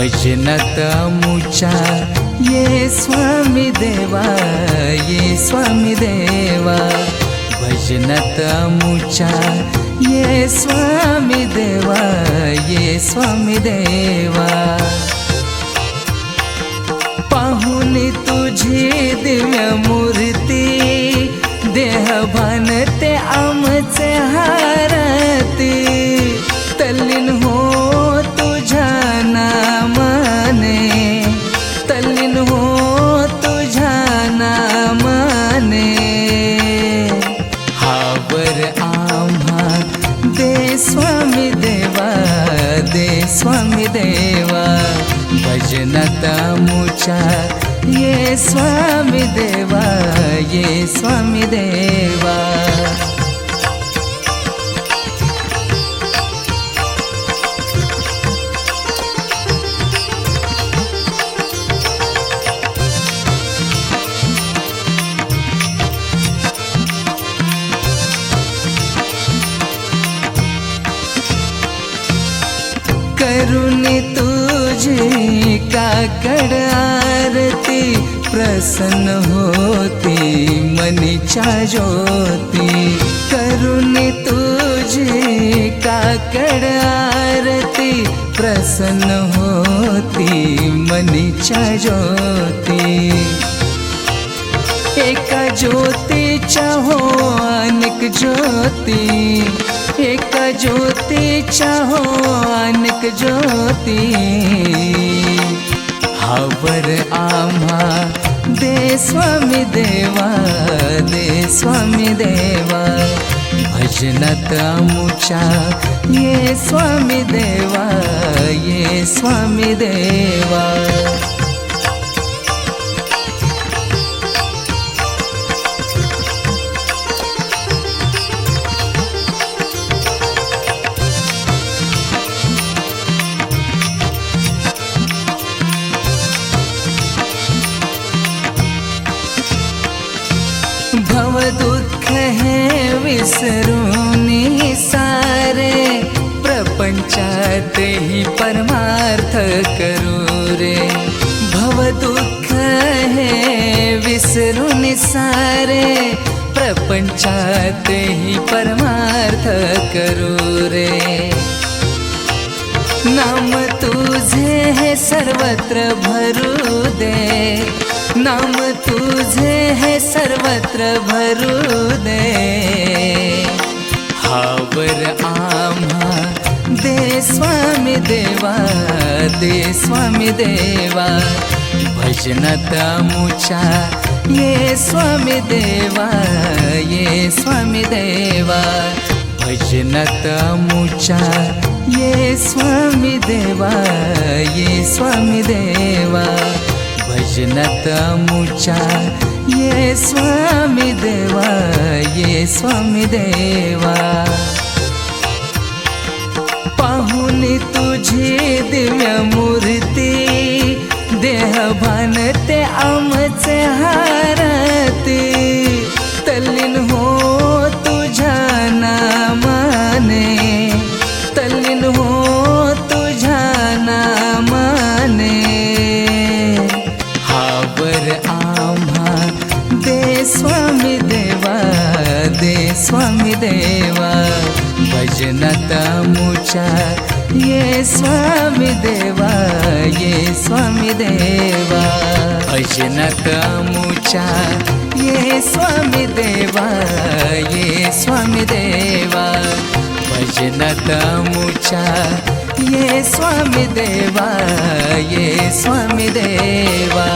भजनत मुचा ये स्वामी देवा ये स्वामी देवा। भजनत मुचा ये स्वामी देवा ये स्वामी देवा हावर आम्हा दे स्वामी देवा दे स्वामी देवा भजनत मुचा ये स्वामी देवा ये स्वामी देवा करुणी तुझी काकड आरती, प्रसन्न होती मनीच्या ज्योती। करुणी तुझी काकड आरती, प्रसन्न होती मनीच्या ज्योती। एका ज्योतीच्या हो अनेक ज्योती। एका ज्योति हो अनेक ज्योती। हावर आम्हा दे स्वामी देवा, दे स्वामी देवा। भजनत मुचा ये स्वामी देवा, ये स्वामी देवा। भव दुःख हे विसरूनी सारे प्रपंचातही परमार्थ करू रे। भव दुःख हे विसरूनी सारे प्रपंचातही परमार्थ करू रे। नाम तुझे हे सर्वत्र भरू दे। नाम तुझे है सर्वत्र भरू दे हावर आम्हा दे स्वामी देवा, दे स्वामी देवा। भजनत मुचा ये स्वामी देवा, ये स्वामी देवा। भजनत मुचा ये स्वामी देवा, ये स्वामी देवा। भजनत मुचा ये स्वामी देवा ये स्वामी देवा। नतमुचा ये स्वामी देवा ये स्वामी देवा। अजनतमुचा ये स्वामी देवा ये स्वामी देवा। भजनतमुचा ये स्वामी देवा ये स्वामी देवा।